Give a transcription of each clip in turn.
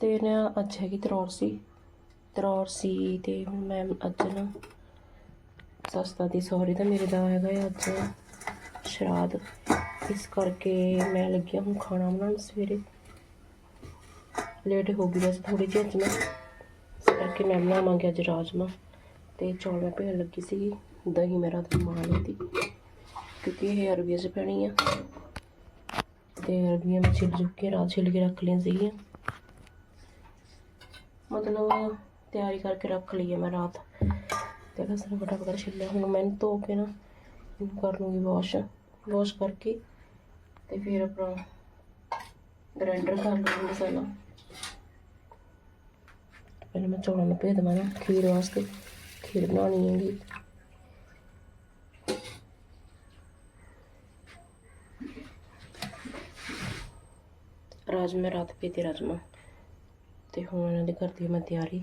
ਤੇ ਨਾ ਅੱਜ ਹੈਗੀ ਤਰੌਰ ਸੀ। ਤਰੌਰ ਸੀ ਤੇ ਹੁਣ ਮੈਂ ਅੱਜ ਨਾ ਸਸਤਾ ਦੀ ਸੌਰੀ ਤਾਂ ਮੇਰੇ ਦਾ ਹੈਗਾ ਅੱਜ ਸ਼ਰਾਦ ਇਸ ਕਰਕੇ ਮੈਂ ਲੱਗਿਆ ਹੁਣ ਖਾਣਾ ਬਣਾਉਣ ਸਵੇਰੇ। ਲੇਟ ਹੋ ਗਈ ਵੈਸੇ ਥੋੜੀ ਜਿਹੀ ਅੱਜ ਮੈਂ ਇਸ ਕਰਕੇ ਮੈਂ ਬਣਾਵਾਂਗੀ ਅੱਜ ਰਾਜਮਾ। ਤੇ ਚੌਲ ਮੈਂ ਭੇਣ ਲੱਗੀ ਸੀਗੀ। ਦਹੀਂ ਮੇਰਾ ਤੇ ਮਾਂ ਲਈ ਕਿਉਂਕਿ ਇਹ ਅਰਬੀਆਂ 'ਚ ਪੈਣੀ ਆ। ਤੇ ਅਰਬੀਆਂ ਮੈਂ ਛਿੱਲ ਚੁੱਕ ਕੇ ਰਾਤ ਛਿੱਲ ਕੇ ਰੱਖ ਲਈਆਂ ਸੀਗੀਆਂ। ਮਤਲਬ ਤਿਆਰੀ ਕਰਕੇ ਰੱਖ ਲਈ ਹੈ ਮੈਂ ਰਾਤ। ਤੇ ਲਸਣ ਫਟਾਫਟ ਛਿੱਲਿਆ। ਹੁਣ ਮੈਂ ਧੋ ਕੇ ਨਾ ਇਹਨੂੰ ਕਰ ਲੂੰਗੀ ਵਾਸ਼ ਵਾਸ਼ ਕਰਕੇ ਤੇ ਫਿਰ ਆਪਣਾ ਗ੍ਰਾਈਂਡਰ ਕਰ ਲੂੰਗੀ ਮਸਾਲਾ। ਪਹਿਲਾਂ ਮੈਂ ਚੌਲਾਂ ਨੂੰ ਭੇਜ ਦੇਵਾਂ ਨਾ ਖੀਰ ਵਾਸਤੇ। ਖੀਰ ਬਣਾਉਣੀ ਹੈਗੀ। ਰਾਜਮਾ ਰਾਤ ਪੀਤੇ ਰਾਜਮਾ ਤੇ ਹੁਣ ਇਹਨਾਂ ਦੀ ਕਰਦੀ ਮੈਂ ਤਿਆਰੀ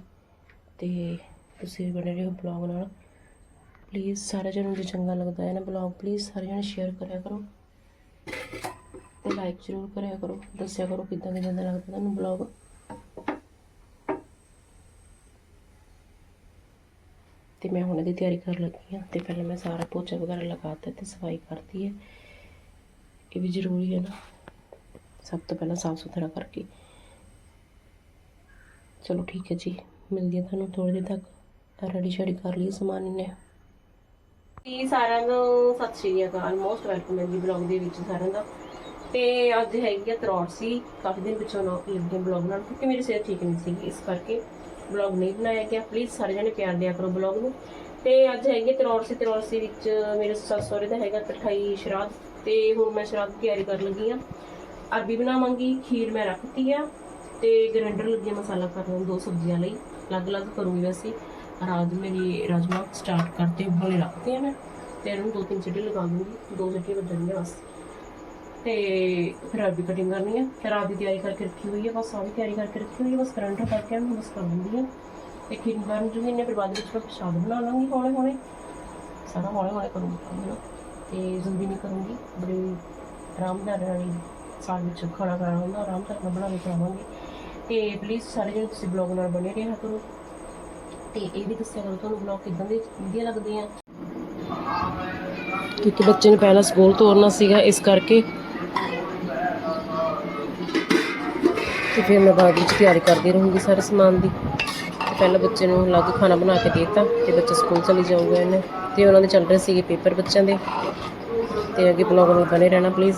ਤੇ ਤੁਸੀਂ ਬਣੇ ਰਹੋ ਬਲੌਗ ਨਾਲ। ਪਲੀਜ਼ ਸਾਰੇ ਜਣਾਂ ਨੂੰ ਜੇ ਚੰਗਾ ਲੱਗਦਾ ਹੈ ਨਾ ਬਲੌਗ ਪਲੀਜ਼ ਸਾਰੇ ਜਣੇ ਸ਼ੇਅਰ ਕਰਿਆ ਕਰੋ ਤੇ ਲਾਈਕ ਜ਼ਰੂਰ ਕਰਿਆ ਕਰੋ। ਦੱਸਿਆ ਕਰੋ ਕਿੱਦਾਂ ਕਿੱਦਾਂ ਦਾ ਲੱਗਦਾ ਤੁਹਾਨੂੰ ਬਲੌਗ ਤੇ ਮੈਂ ਹੁਣ ਇਹਦੀ ਤਿਆਰੀ ਕਰਨ ਲੱਗੀ ਹਾਂ ਤੇ ਪਹਿਲਾਂ ਮੈਂ ਸਾਰਾ ਪੋਚਾ ਵਗੈਰਾ ਲਗਾਤਾ ਤੇ ਸਫ਼ਾਈ ਕਰਤੀ ਹੈ। ਇਹ ਵੀ ਜ਼ਰੂਰੀ ਹੈ ਨਾ। ਸਭ ਤੋਂ ਪਹਿਲਾਂ ਸਾਫ਼ ਸੁਥਰਾ ਕਰਕੇ ਚਲੋ ਠੀਕ ਹੈ ਜੀ, ਮਿਲਦੀ ਹਾਂ ਤੁਹਾਨੂੰ ਥੋੜੀ ਦੇਰ ਤੱਕ। ਰੈਡੀ ਸ਼ੈਡੀ ਕਰ ਲਈ ਸਮਾਨ ਇਹਨੇ। ਜੀ, ਸਾਰਿਆਂ ਨੂੰ ਸਤਿ ਸ਼੍ਰੀ ਅਕਾਲ। ਮੋਸਟ ਵੈਲਕਮ ਹੈ ਜੀ ਬਲੌਗ ਦੇ ਵਿੱਚ ਸਾਰਿਆਂ ਦਾ। ਤੇ ਅੱਜ ਹੈਗੀ ਆ ਤਰੌੜ ਸੀ, ਕਾਫੀ ਦਿਨ ਪਿੱਛੋਂ ਲੱਗੇ ਬਲੌਗ ਨਾਲ ਕਿਉਂਕਿ ਮੇਰੀ ਸਿਹਤ ਠੀਕ ਨਹੀਂ ਸੀ ਇਸ ਕਰਕੇ ਬਲੌਗ ਨਹੀਂ ਬਣਾਇਆ ਗਿਆ। ਪਲੀਜ਼ ਸਾਰੇ ਜਣੇ ਪਿਆਰ ਦਿਆ ਕਰੋ ਬਲੌਗ ਨੂੰ। ਤੇ ਅੱਜ ਹੈਗੀ ਤਰੌੜ ਸੀ ਤਰੌੜ ਸੀ ਵਿੱਚ ਮੇਰੇ ਸੱਸ ਸਹੁਰੇ ਦਾ ਹੈਗਾ ਤਠਾਈ ਸ਼ਰਾਧ ਤੇ ਹੁਣ ਮੈਂ ਸ਼ਰਾਧ ਦੀ ਤਿਆਰੀ ਕਰਨ ਲੱਗੀ ਆ। ਅਰਬੀ ਬਣਾਵਾਂਗੀ ਖੀਰ ਮੈਂ ਰੱਖਤੀ ਆ। ਤੇ ਗ੍ਰਾਈਂਡਰ ਲੱਗੀ ਆ ਮਸਾਲਾ ਕਰਨ ਦੋ ਸਬਜ਼ੀਆਂ ਲਈ। ਅਲੱਗ-ਅਲੱਗ ਕਰੂੰਗੀ ਵੈਸੇ ਰਾਤ ਮੇਰੀ ਰਾਜਮਾ ਸਟਾਰਟ ਕਰਤੇ ਉਬਲੇ ਰੱਖਤੇ ਆ ਮੈਂ। ਤੇ ਇਹਨੂੰ ਦੋ ਤਿੰਨ ਸੀਟੀ ਲਗਾ ਦੂੰਗੀ। ਦੋ ਸੀਟੀ ਵੱਜਣਗੀਆਂ ਬਸ। ਤੇ ਫਿਰ ਰਾਤ ਅਰਬੀ ਕਟਿੰਗ ਕਰਨੀ ਆ। ਫਿਰ ਰਾਤ ਦੀ ਤਿਆਰੀ ਕਰਕੇ ਰੱਖੀ ਹੋਈ ਹੈ ਬਸ ਸਾਰੀ ਤਿਆਰੀ ਕਰਕੇ ਰੱਖੀ ਹੋਈ ਹੈ ਬਸ ਗ੍ਰਾਈਂਡਰ ਕਰਕੇ ਮੈਂ ਬਸ ਕਰ ਦਿੰਦੀ ਆ। ਤੇ ਖੀਰ ਬਣ ਜੂਗੀ ਇਹਨੇ ਫਿਰ ਬਾਅਦ ਵਿੱਚ ਮੈਂ ਪ੍ਰਸ਼ਾਦ ਬਣਾ ਲਾਂਗੀ ਹੌਲੇ ਹੌਲੇ ਸਾਰਾ ਹੌਲੇ ਹੌਲੇ ਕਰੂੰਗੀ ਕੰਮ ਨਾ ਤੇ ਜਲਦੀ ਨਹੀਂ ਕਰੂੰਗੀ। ਬੜੀ ਆਰਾਮ ਨਾਲ ਸਾਲ ਵਿੱਚ ਖਾਣਾ ਖਾਣਾ ਹੁੰਦਾ। ਆਰਾਮ ਨਾਲ ਬਣਾ ਕੇ ਖਾਵਾਂਗੇ ਤੇ ਪਲੀਜ਼ ਸਾਰੇ ਜਣੇ ਤੁਸੀਂ ਬਲੌਗ ਨਾਲ ਬਣੇ ਰਹਿਆ ਕਰੋ। ਤੇ ਇਹ ਵੀ ਦੱਸਿਆ ਕਰੋ ਤੁਹਾਨੂੰ ਬਲੌਗ ਕਿਦਾਂ ਦੇ, ਵਧੀਆ ਲੱਗਦੇ ਆ? ਕਿਉਂਕਿ ਬੱਚੇ ਨੂੰ ਪਹਿਲਾਂ ਸਕੂਲ ਤੋਰਨਾ ਸੀਗਾ, ਇਸ ਕਰਕੇ। ਤੇ ਫਿਰ ਮੈਂ ਬਾਅਦ ਵਿੱਚ ਤਿਆਰੀ ਕਰਦੀ ਰਹੂੰਗੀ ਸਾਰੇ ਸਮਾਨ ਦੀ। ਪਹਿਲਾਂ ਬੱਚੇ ਨੂੰ ਅਲੱਗ ਖਾਣਾ ਬਣਾ ਕੇ ਦੇ ਦਿੱਤਾ, ਤੇ ਬੱਚਾ ਸਕੂਲ ਚਲੀ ਜਾਊਗਾ ਇਹਨੇ। ਤੇ ਉਹਨਾਂ ਦੇ ਚੱਲ ਰਹੇ ਸੀਗੇ ਪੇਪਰ ਬੱਚਿਆਂ ਦੇ। ਤੇ ਅੱਗੇ ਬਲੌਗ ਨਾਲ ਬਣੇ ਰਹਿਣਾ ਪਲੀਜ਼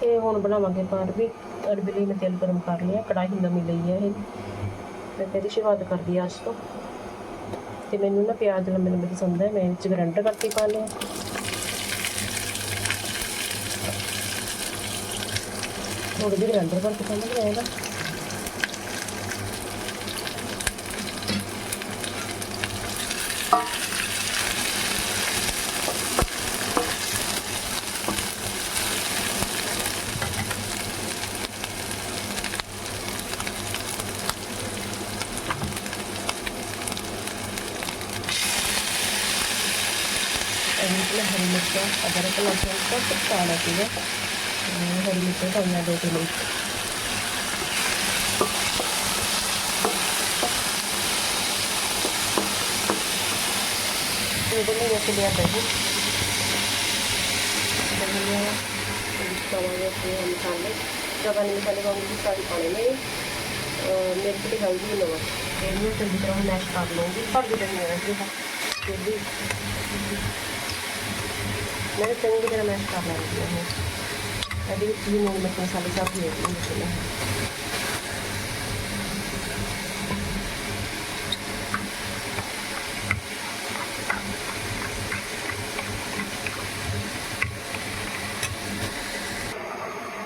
ਤੇ ਹੁਣ ਬਣਾਵਾਂਗੇ ਆਪਾਂ ਅਰਬੀ ਅਰਬੀ ਲਈ ਮੈਂ ਤੇਲ ਗਰਮ ਕਰ ਲਿਆ, ਕੜਾਹੀ ਨਵੀਂ ਲਈ ਹੈ ਇਹ। ਮੈਂ ਤੇਰੀ ਸ਼ੁਰੂਆਤ ਕਰਦੀ ਹਾਂ ਅੱਜ ਤੋਂ। ਤੇ ਮੈਨੂੰ ਨਾ ਪਿਆਜ਼ ਲੰਬੇ ਲੰਬੇ ਪਸੰਦ ਹੈ ਮੈਂ ਵਿੱਚ ਗਰੰਟਰ ਕਰਕੇ ਪਾ ਲਿਆ। ਥੋੜੀ ਜਿਹੀ ਗਰੰਟਰ ਕਰਕੇ ਪਾ ਲਿਆ ਇਹਦਾ। ਇਹਨੂੰ ਮੈਂ ਹਰੀ ਮਿਰਚਾਂ ਅਦਰਕ ਲਸਣ ਸਭ ਕੁਝ ਪਾਉਣਾ ਸੀਗਾ ਅਹ ਹਰੀ ਮਿਰਚਾਂ ਪਾਈਆਂ ਦੋ ਕਿਲੋ ਇਹਦੇ ਲਈ ਰੱਖ ਲਿਆ ਦਹੀਂ ਦਹੀਂ ਲਿਆ ਵਿੱਚ ਪਾਵਾਂਗੇ ਆਪਣੇ ਮਸਾਲੇ ਜ਼ਿਆਦਾ ਨਹੀਂ ਮਸਾਲੇ ਪਾਉਂਗੀ ਸਾਰੇ ਪਾਣੇ ਨੇ ਮਿਰਚ ਤੇ ਹਲਦੀ ਨਮਕ ਇਹਨੂੰ ਚੰਗੀ ਤਰ੍ਹਾਂ ਮੈਸ਼ ਕਰ ਲਵਾਂਗੀ ਭਰ ਦੇ ਦੇਣੀ ਹੈ ਜੀ ਫਿਰ ਵੀ ਮੈਂ ਚੰਗੀ ਤਰ੍ਹਾਂ ਮੈਸ਼ ਕਰ ਲੈਂਦੀ ਹਾਂ ਇਹਦੇ ਵਿੱਚ ਵੀ ਨੂਨ ਮਿਰਚ ਮਸਾਲੇ ਸਭ ਦੇ ਦਿੰਦੀ ਹਾਂ।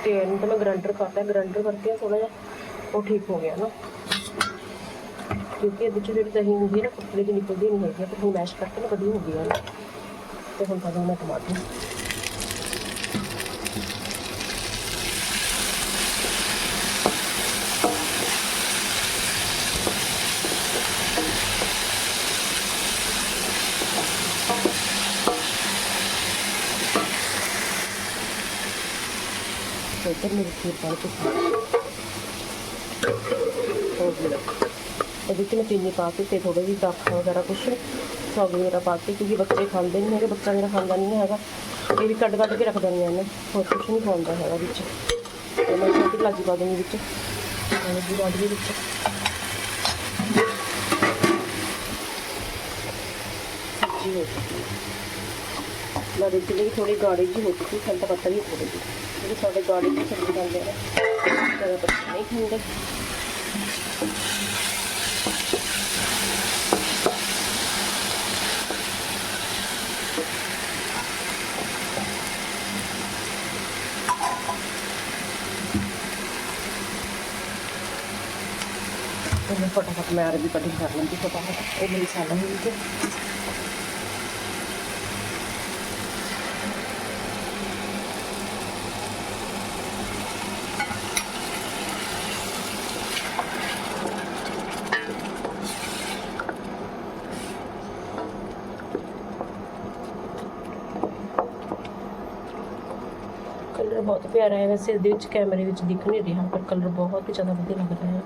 ਤੇ ਇਹਨੂੰ ਤਾਂ ਮੈਂ ਗ੍ਰਾਈਂਡਰ ਕਰਤਾ ਗ੍ਰਾਈਂਡਰ ਕਰਕੇ ਥੋੜਾ ਜਿਹਾ, ਉਹ ਠੀਕ ਹੋ ਗਿਆ ਨਾ। ਕਿਉਂਕਿ ਇਹਦੇ ਵਿੱਚ ਜਿਹੜੀ ਦਹੀਂ ਹੁੰਦੀ ਹੈ ਨਾ ਕੁੱਕੜੇ ਦੀ ਨਿਕਲਦੀ ਨਹੀਂ ਹੈਗੀ ਪਰ ਹੁਣ ਮੈਸ਼ ਕਰਕੇ ਨਾ ਵਧੀਆ ਹੋ ਗਈ ਨਾ ਤੇ ਹੁਣ ਪਾ ਦੇਣਾ ਟਮਾਟਰ ਇੱਧਰ ਮੇਰੇ ਖੀਰ ਪਾ ਕੇ ਹੋ। ਗਿਆ ਇਹਦੇ ਵਿੱਚ ਮੈਂ ਚੀਨੀ ਪਾ ਕੇ ਤੇ ਥੋੜੇ ਜਿਹੀ ਦਾਖਾ ਵਗੈਰਾ ਕੁਛ ਸੌਗੀ ਵਗੈਰਾ ਪਾ ਕਿਉਂਕਿ ਬੱਚੇ ਖਾਂਦੇ ਨਹੀਂ ਹੈਗੇ, ਬੱਚਾ ਮੇਰਾ ਖਾਂਦਾ ਨਹੀਂ ਹੈਗਾ। ਇਹ ਵੀ ਕੱਢ ਕੱਢ ਕੇ ਰੱਖ ਦਿੰਦੇ ਨੇ ਹੋਰ ਕੁਛ ਨਹੀਂ ਪਾਉਂਦਾ ਹੈਗਾ ਵਿੱਚ। ਤੇ ਮੈਂ ਛੋਟੀ ਲਾਜੀ ਪਾ ਦੂੰਗੀ ਵਿੱਚ। ਨਾਲ ਦੀ ਰਾਜ ਵਿੱਚ। ਸਬਜ਼ੀ ਹੋ ਚੁੱਕੀ ਹੈ। ਮੈਂ ਲਈ ਥੋੜੀ ਗਾੜੀ ਜਿਹੀ ਹੋ ਚੁੱਕੀ ਹੈ ਤਾਂ ਪਤਾ ਨਹੀਂ ਥੋੜੀ ਜਿਹੀ ਜਿਹੜੀ ਸਾਡੇ ਗਾੜੀ ਦੀ ਸਬਜ਼ੀ ਖਾਂਦੇ ਨੇ। ਜ਼ਿਆਦਾ ਬੱਚੇ ਨਹੀਂ ਖਾਂਦੇ। ਤੇ ਮੈਂ ਫਟਾਫਟ ਮੈਂ ਅਰਬੀ ਕਟਿੰਗ ਕਰ ਲੈਂਦੀ ਫਟਾਫਟ ਇਹ ਮੇਰੀ ਸਾਲਾ ਹੋਈ ਤੇ ਕਲਰ ਬਹੁਤ ਪਿਆਰਾ ਹੈ। ਵੈਸੇ ਇਹਦੇ ਵਿੱਚ ਕੈਮਰੇ ਵਿੱਚ ਦਿਖ ਨਹੀਂ ਰਿਹਾ, ਪਰ ਕਲਰ ਬਹੁਤ ਹੀ ਜ਼ਿਆਦਾ ਵਧੀਆ ਲੱਗ ਰਿਹਾ ਹੈ।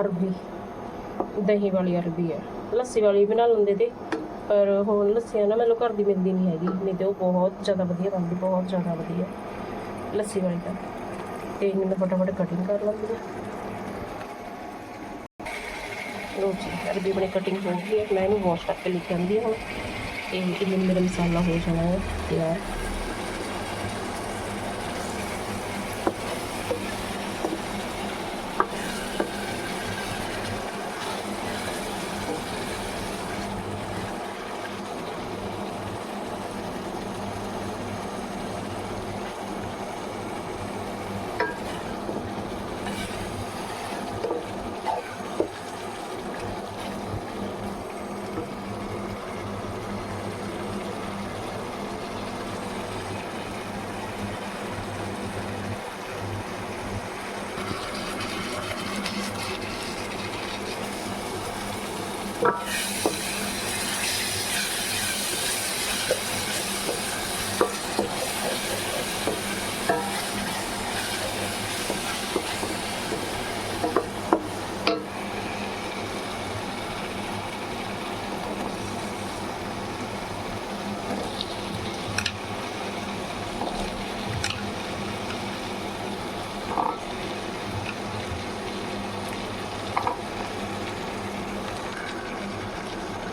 ਅਰਬੀ, ਦਹੀਂ ਵਾਲੀ ਅਰਬੀ ਹੈ। ਲੱਸੀ ਵਾਲੀ ਵੀ ਬਣਾ ਲੈਂਦੇ ਤੇ ਪਰ ਹੁਣ ਲੱਸੀਆਂ ਨਾ ਮੈਨੂੰ ਘਰ ਦੀ ਮਿਲਦੀ ਨਹੀਂ ਹੈਗੀ, ਨਹੀਂ ਤੇ ਉਹ ਬਹੁਤ ਜ਼ਿਆਦਾ ਵਧੀਆ ਬਣਦੀ, ਬਹੁਤ ਜ਼ਿਆਦਾ ਵਧੀਆ। ਲੱਸੀ ਵਾਲੀ ਤਾਂ। ਤੇ ਇਹਨੂੰ ਮੈਂ ਫਟਾਫਟ ਕਟਿੰਗ ਕਰ ਲੈਂਦੀ ਹਾਂ ਲੋ ਜੀ, ਅਰਬੀ ਬਣੀ ਕਟਿੰਗ ਹੋ ਗਈ ਹੈ। ਮੈਂ ਇਹਨੂੰ ਵਾਸ਼ ਕਰਕੇ ਲੈ ਕੇ ਆਂਦੀ ਹਾਂ ਹੁਣ। ਤੇ ਇਹ ਮੇਰਾ ਮਸਾਲਾ ਹੋ ਜਾਣਾ ਹੈ, ਤਿਆਰ।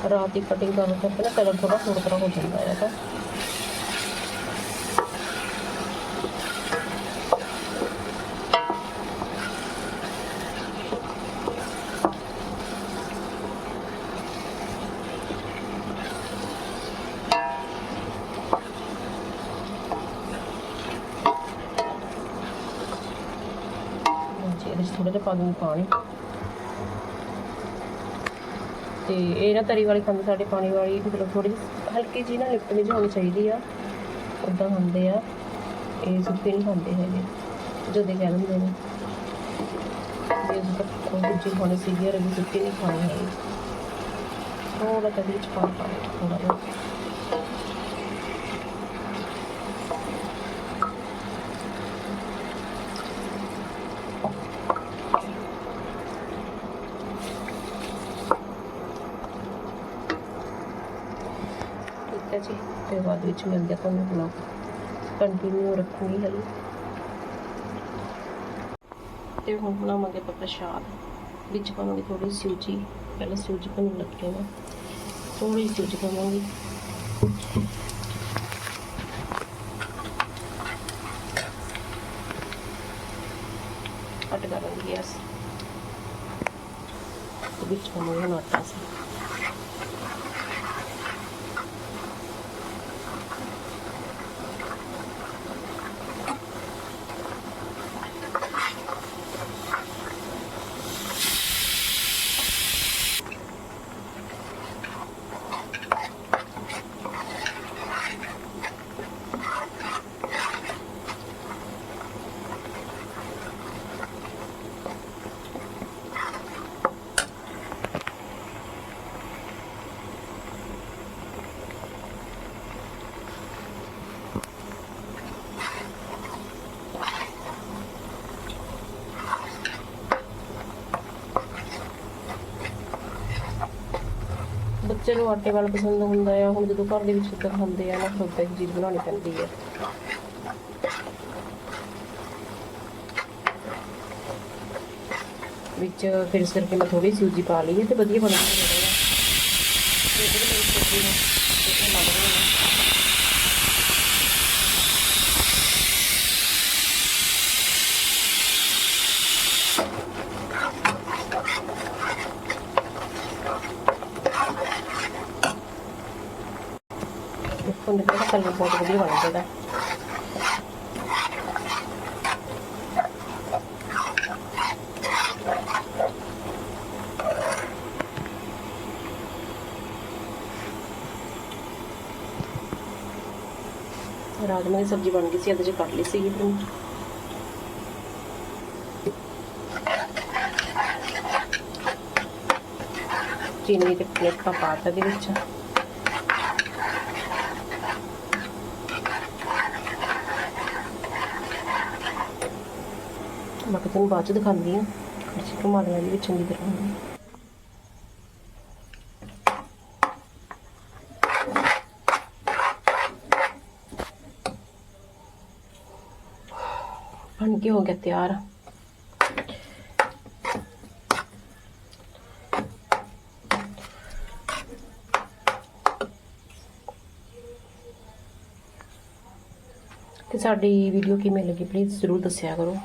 ਰਾਤ ਦੀ ਕਟਿੰਗ ਕਰਨ ਤੋਂ ਪਹਿਲਾਂ ਕਲਰ ਥੋੜਾ ਹੋਰ ਤਰ੍ਹਾਂ ਹੋ ਜਾਂਦਾ ਹੈ ਤਾਂ ਜੀ ਇਹਦੇ 'ਚ ਥੋੜਾ ਜਿਹਾ ਪਾ ਪਾਣੀ। ਤੇ ਇਹ ਨਾ ਤਰੀ ਵਾਲੀ ਖਾਂਦੇ ਸਾਡੇ ਪਾਣੀ ਵਾਲੀ ਮਤਲਬ ਥੋੜੀ ਹਲਕੀ ਜੀ ਨਾ ਲਿਪਟ ਵਿੱਚ ਹੋਣੀ ਚਾਹੀਦੀ ਆ। ਉਦਾਂ ਹੁੰਦੇ ਆ। ਇਹ ਸੁੱਕੇ ਨਹੀਂ ਖਾਂਦੇ ਹੈਗੇ। ਜਦੋਂ ਕਹਿ ਦਿੰਦੇ ਨੇ। ਇਹ ਤਾਂ ਦੂਜੀ ਖਾਣੀ ਸੀਗੀ ਔਰ ਇਹ ਸੁੱਕੀ ਨਹੀਂ ਖਾਣੀ ਹੈਗੀ। ਥੋੜਾ ਜਿਹਾ ਵਿੱਚ ਪਾ ਪਾ ਥੋੜਾ ਜਿਹਾ ਠੀਕ ਹੈ ਜੀ ਤੇ ਬਾਅਦ ਵਿੱਚ ਮਿਲਦੇ ਆਪਾਂ ਨੂੰ ਬਲੌਗ ਕੰਟੀਨਿਊ ਰੱਖੂਗੀ ਹਲੀ। ਤੇ ਹੁਣ ਬਣਾਵਾਂਗੇ ਆਪਾਂ ਪ੍ਰਸ਼ਾਦ। ਵਿੱਚ ਪਾਵਾਂਗੇ ਥੋੜੀ ਸੂਜੀ। ਪਹਿਲਾਂ ਸੂਜੀ ਪਾਉਣ ਲੱਗੇ ਨਾ ਥੋੜੀ ਸੂਜੀ ਪਾਵਾਂਗੇ। ਕੱਟ ਕਰਾਂਗੇ ਗੈਸ। ਵਿੱਚ ਪਾਵਾਂਗੇ ਹੁਣ ਆਟਾ। ਸੀ ਆਟੇ ਵਾਲਾ ਪਸੰਦ ਹੁੰਦਾ ਆ, ਹੁਣ ਜਦੋਂ ਘਰ ਦੇ ਵਿੱਚ ਉੱਦਾਂ ਖਾਂਦੇ ਆ ਨਾ, ਫਿਰ ਉੱਦਾਂ ਚੀਜ਼ ਬਣਾਉਣੀ ਪੈਂਦੀ ਹੈ ਵਿੱਚ ਫਿਰ ਇਸ ਕਰਕੇ ਮੈਂ ਥੋੜੀ ਸੂਜੀ ਪਾ ਲਈ ਹੈ ਤੇ ਵਧੀਆ ਬਣ ਗਿਆ ਤੇ ਇਹਦੇ ਲਈ ਸਬਜ਼ੀ ਨੂੰ ਇਹ ਲੱਗ ਰਿਹਾ ਹੈ ਦੇਖੋ ਕਲਰ ਬਹੁਤ ਵਧੀਆ ਬਣ ਗਿਆ ਰਾਜਮਾ ਦੀ ਸਬਜ਼ੀ ਬਣ ਗਈ ਸੀ, ਇਹਦੇ ਚ ਕੱਟ ਲਈ ਸੀਗੀ ਫਿਰ ਮੈਂ। ਚੀਨੀ ਤੇ ਪਲੇਟਾ ਪਾਤਾ ਦੇ ਵਿੱਚ ਤੁਹਾਨੂੰ ਬਾਅਦ ਚ ਦਿਖਾਉਂਦੀ ਹਾਂ। ਕੜਛੀ ਘੁਮਾ ਲੈਣੀ ਵਿੱਚ ਚੰਗੀ ਤਰ੍ਹਾਂ। ਬਣ ਕੇ ਹੋ ਗਿਆ, ਤਿਆਰ। ਤੇ ਸਾਡੀ ਵੀਡੀਓ ਕਿਵੇਂ ਲੱਗੀ ਪਲੀਜ਼ ਜ਼ਰੂਰ ਦੱਸਿਆ ਕਰੋ।